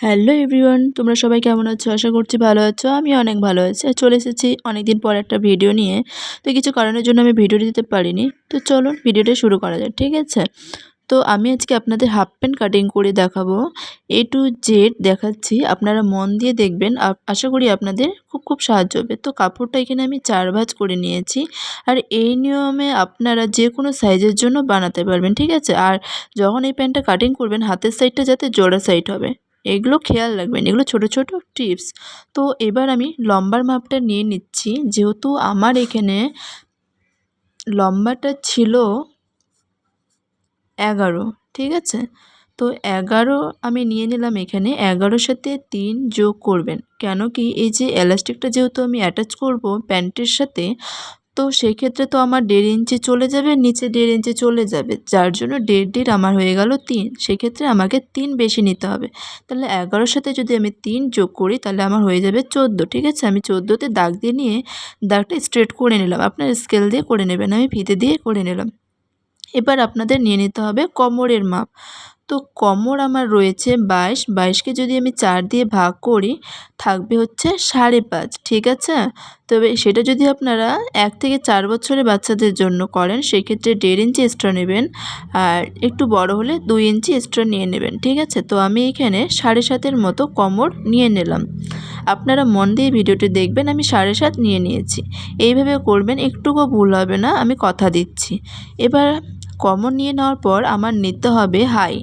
Hello everyone, তোমরা সবাই কেমন আছো? আশা করছি ভালো আছো। আমি অনেক ভালো আছি। আর চলে এসেছি অনেকদিন পর একটা ভিডিও নিয়ে। তো কিছু কারণের জন্য আমি ভিডিও দিতে পারিনি। তো চলো ভিডিওটা শুরু করা যায় ঠিক আছে? তো আমি আজকে আপনাদের হাফ প্যান্ট কাটিং করে দেখাবো। এ টু জেড দেখাচ্ছি। আপনারা মন দিয়ে দেখবেন। আশা করি আপনাদের খুব খুব সাহায্য হবে। তো কাপড়টা এখানে আমি চার ভাজ করে নিয়েছি। আর এই নিয়মে আপনারা যে কোনো সাইজের জন্য বানাতে পারবেন, ঠিক আছে? আর যখন এই প্যান্টটা কাটিং করবেন, হাতের সাইডটা যাতে জোড়া সাইড হবে। এগুলো খেয়াল রাখবেন, এগুলো ছোট ছোট টিপস। তো এবার আমি লম্বার মাপটা নিয়ে নিচ্ছি। যেহেতু আমার এখানে লম্বাটা ছিল এগারো, ঠিক আছে? তো এগারো আমি নিয়ে নিলাম এখানে। এগারোর সাথে তিন যোগ করবেন। কেন কি এই যে এলাস্টিকটা যেহেতু আমি অ্যাটাচ করব প্যান্টের সাথে তো সেক্ষেত্রে তো আমার দেড় ইঞ্চি চলে যাবে, নিচে দেড় ইঞ্চি চলে যাবে। যার জন্য দেড় দেড় আমার হয়ে গেল তিন। সেক্ষেত্রে আমাকে তিন বেশি নিতে হবে। তাহলে এগারোর সাথে যদি আমি তিন যোগ করি, তাহলে আমার হয়ে যাবে চোদ্দ। ঠিক আছে? আমি চোদ্দোতে দাগ দিয়ে নিয়ে দাগটা স্ট্রেট করে নিলাম। আপনার স্কেল দিয়ে করে নেবেন। আমি ফিতে দিয়ে করে নিলাম। এবার আপনাদের নিয়ে নিতে হবে কোমরের মাপ। তো কমর আমার রয়েছে বাইশ। বাইশকে যদি আমি চার দিয়ে ভাগ করি, থাকবে হচ্ছে সাড়ে পাঁচ, ঠিক আছে? তবে সেটা যদি আপনারা এক থেকে চার বছরের বাচ্চাদের জন্য করেন, সেক্ষেত্রে দেড় ইঞ্চি এক্সট্রা নেবেন আর একটু বড় হলে দুই ইঞ্চি এক্সট্রা নিয়ে নেবেন, ঠিক আছে? তো আমি এখানে সাড়ে সাতের মতো কমর নিয়ে নিলাম। আপনারা মন দিয়ে ভিডিওটি দেখবেন, আমি সাড়ে সাত নিয়ে নিয়েছি। এইভাবে করবেন, একটুকু ভুল হবে না, আমি কথা দিচ্ছি। এবার কমর নিয়ে নেওয়ার পর আমার নিতে হবে হাই।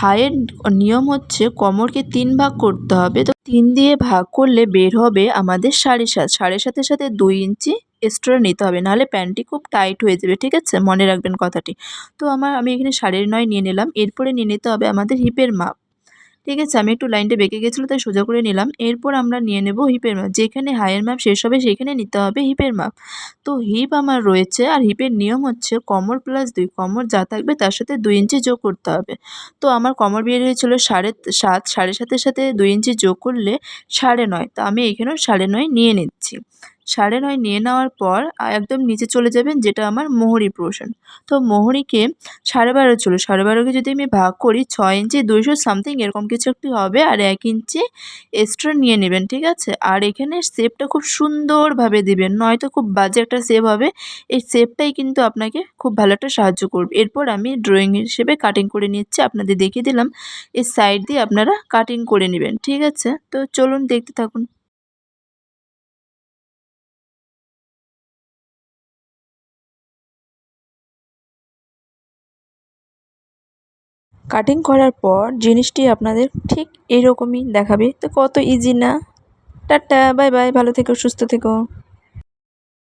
হাইয়ের নিয়ম হচ্ছে কমরকে তিন ভাগ করতে হবে। তো তিন দিয়ে ভাগ করলে বের হবে আমাদের সাড়ে সাত। সাড়ে সাতের সাথে দুই ইঞ্চি এক্সট্রা নিতে হবে, নাহলে প্যান্টটি খুব টাইট হয়ে যাবে, ঠিক আছে? মনে রাখবেন কথাটি। তো আমার, আমি এখানে সাড়ে নয় নিয়ে নিলাম। এরপরে নিয়ে নিতে হবে আমাদের হিপের মাপ। ঠিক আছে, আমি একটু লাইনটা বেঁকে গেছিল, তাই সোজা করে নিলাম। এরপর আমরা নিয়ে নেব হিপের মাপ। যেখানে হায়ের মাপ শেষ হবে, সেখানে নিতে হবে হিপের মাপ। তো হিপ আমার রয়েছে, আর হিপের নিয়ম হচ্ছে কমর প্লাস দুই। কমর যা থাকবে, তার সাথে দুই ইঞ্চি যোগ করতে হবে। তো আমার কমর বের হয়েছিল সাড়ে সাত, সাড়ে সাতের সাথে দুই ইঞ্চি যোগ করলে সাড়ে নয়। তো আমি এখানেও সাড়ে নয় নিয়ে নিচ্ছি। সাড়ে নয় নিয়ে নেওয়ার পর একদম নিচে চলে যাবেন, যেটা আমার মোহরি পোর্শন তো মোহরিকে সাড়ে বারো চলো সাড়ে বারোকে যদি আমি ভাগ করি, ছয় ইঞ্চি দুইশো সামথিং এরকম কিছু একটি হবে, আর এক ইঞ্চি এক্সট্রা নিয়ে নেবেন, ঠিক আছে? আর এখানে শেপটা খুব সুন্দরভাবে দিবেন। নয়তো খুব বাজে একটা শেপ হবে। এই শেপটাই কিন্তু আপনাকে খুব ভালো একটা সাহায্য করবে। এরপর আমি ড্রয়িং হিসেবে কাটিং করে নিচ্ছি। আপনাদের দেখিয়ে দিলাম, এই সাইড দিয়ে আপনারা কাটিং করে নেবেন, ঠিক আছে? তো চলুন দেখতে থাকুন। কাটিং করার পর জিনিসটি আপনাদের ঠিক এরকমই দেখাবে। তো কত ইজি না। টাটা বাই বাই ভালো থেকো, সুস্থ থেকো।